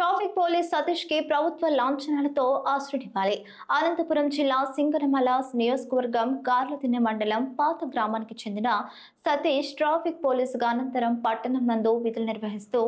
Traffic police సతీష్కి ప్రభుత్వ లాంఛనాలతో ఆశ్రయనివ్వాలి. అనంతపురం జిల్లా సింగరమల నియోజకవర్గం కార్లతిన్న మండలం పాత గ్రామానికి చెందిన సతీష్ ట్రాఫిక్ పోలీసుగా అనంతరం పట్టణం నందు విధులు నిర్వహిస్తూ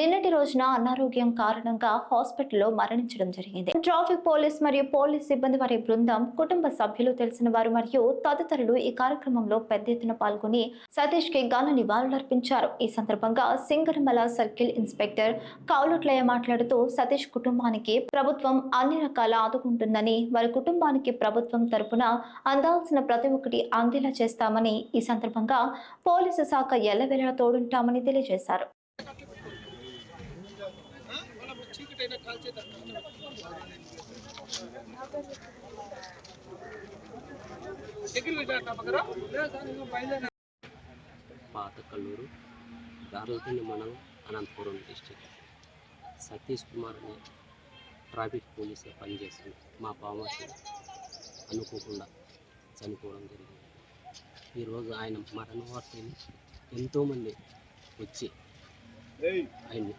నిన్నటి రోజున అనారోగ్యం కారణంగా హాస్పిటల్లో మరణించడం జరిగింది. ట్రాఫిక్ పోలీస్ మరియు పోలీస్ సిబ్బంది వారి బృందం కుటుంబ సభ్యులు తెలిసిన వారు మరియు తదితరులు ఈ కార్యక్రమంలో పెద్ద ఎత్తున పాల్గొని సతీష్కి ఘన నివాళులర్పించారు. ఈ సందర్భంగా సింగరమల సర్కిల్ ఇన్స్పెక్టర్ కౌలుట్లయ మాట్లాడుతూ మాట్లాడుతూ సతీష్ కుటుంబానికి ప్రభుత్వం అన్ని రకాల ఆదుకుంటుందని వారి కుటుంబానికి ప్రభుత్వం తరపున అందాల్సిన ప్రతి ఒక్కటి అందేలా చేస్తామని ఈ సందర్భంగా పోలీసు శాఖ ఎల్లవేళలా తోడుంటామని తెలియజేశారు. పాత కల్లూరు గార్లతిని మండలం అనంతపురం డిస్టిక్. సతీష్ కుమార్ అనే ట్రాఫిక్ పోలీసుగా పనిచేస్తుంది మా పామర్స్ అనుకోకుండా చనిపోవడం జరిగింది. ఈరోజు ఆయన మరణ వార్తని ఎంతోమంది వచ్చి ఆయన్ని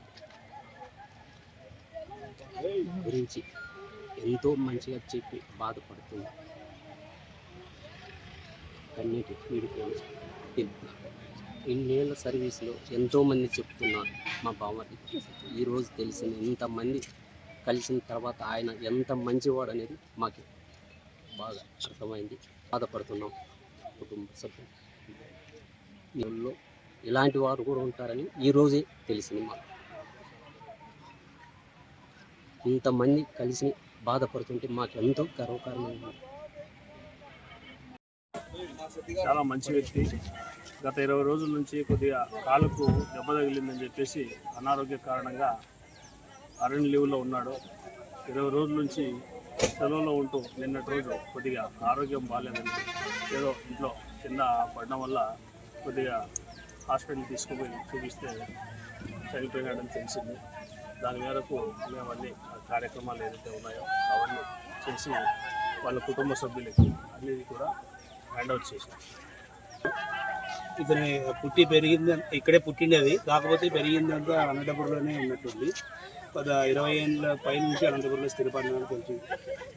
గురించి ఎంతో మంచిగా చెప్పి బాధపడుతుంది కన్నీటి వీడిపోయి తెలుపుతున్నాను ఇన్నేళ్ళ సర్వీస్లో ఎంతోమంది చెప్తున్నారు మా బావని ఈరోజు తెలిసింది ఇంతమంది కలిసిన తర్వాత ఆయన ఎంత మంచివాడు అనేది మాకు బాగా అర్థమైంది. బాధపడుతున్నాం కుటుంబ సభ్యులు. ఇలాంటి వారు కూడా ఉంటారని ఈరోజే తెలిసింది మాకు. ఇంతమంది కలిసి బాధపడుతుంటే మాకు ఎంతో గర్వకారణంగా ఉంది చాలా మంచి వ్యక్తి. గత ఇరవై రోజుల నుంచి కొద్దిగా కాలుకు దెబ్బ తగిలిందని చెప్పేసి అనారోగ్య కారణంగా అరణ్ లీవ్లో ఉన్నాడు. ఇరవై రోజుల నుంచి సెలవులో ఉంటూ నిన్నటి రోజు కొద్దిగా ఆరోగ్యం బాగాలేదని ఏదో ఇంట్లో కింద పడడం వల్ల కొద్దిగా హాస్పిటల్ తీసుకుపోయి చూపిస్తే చనిపోయినాడని తెలిసింది. దాని మేరకు మేము అన్ని కార్యక్రమాలు ఏదైతే ఉన్నాయో అవన్నీ చేసి వాళ్ళ కుటుంబ సభ్యులకి అన్నీ కూడా హ్యాండ్అవుట్ ఇతని పుట్టి పెరిగింది ఇక్కడే పుట్టిండేది కాకపోతే పెరిగిందంతా అనంతపురంలోనే ఉన్నట్టుంది. పద ఇరవై ఏళ్ళ పై నుంచి అనంతపురంలో స్థిరపడినని తెలిసి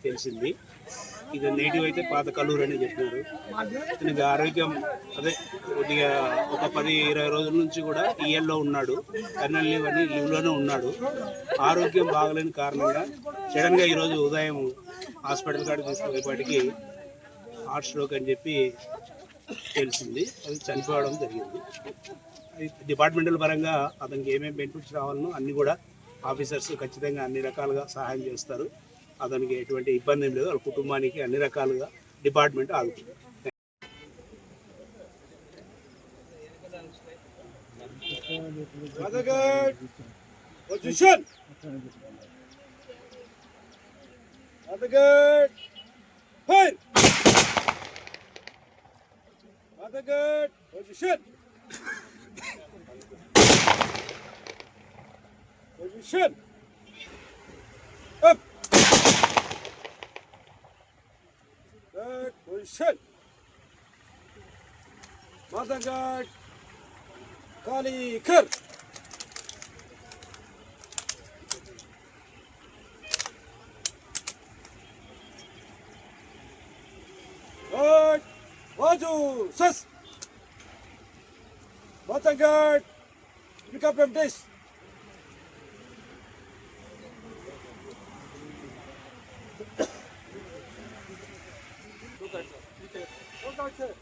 తెలిసింది. ఇది నేటివ్ అయితే పాత కల్లూరు అని చెప్పినారు. ఇతనికి ఆరోగ్యం అదే కొద్దిగా ఒక పది ఇరవై రోజుల నుంచి కూడా ఈఎల్లో ఉన్నాడు. కర్నల్ లీవ్ అని లీవ్లోనే ఉన్నాడు. ఆరోగ్యం బాగలేని కారణంగా సడన్గా ఈరోజు ఉదయం హాస్పిటల్ కాడికి తీసుకునేపాటికి హార్ట్ స్ట్రోక్ అని చెప్పి తెలిసింది. అది చనిపోవడం జరిగింది. అది డిపార్ట్మెంటల్ పరంగా అతనికి ఏమేమి బెనిఫిట్స్ రావాలనో అన్ని కూడా ఆఫీసర్స్ ఖచ్చితంగా అన్ని రకాలుగా సహాయం చేస్తారు. అతనికి ఎటువంటి ఇబ్బంది లేదు. వాళ్ళ కుటుంబానికి అన్ని రకాలుగా డిపార్ట్మెంట్ ఆగుతుంది Position. the guard. Position. Position. Up. Guard. Position. Mother guard. Kali kır. Waju. Sus. Guard. Pick up from this. Look at sir. Look at sir.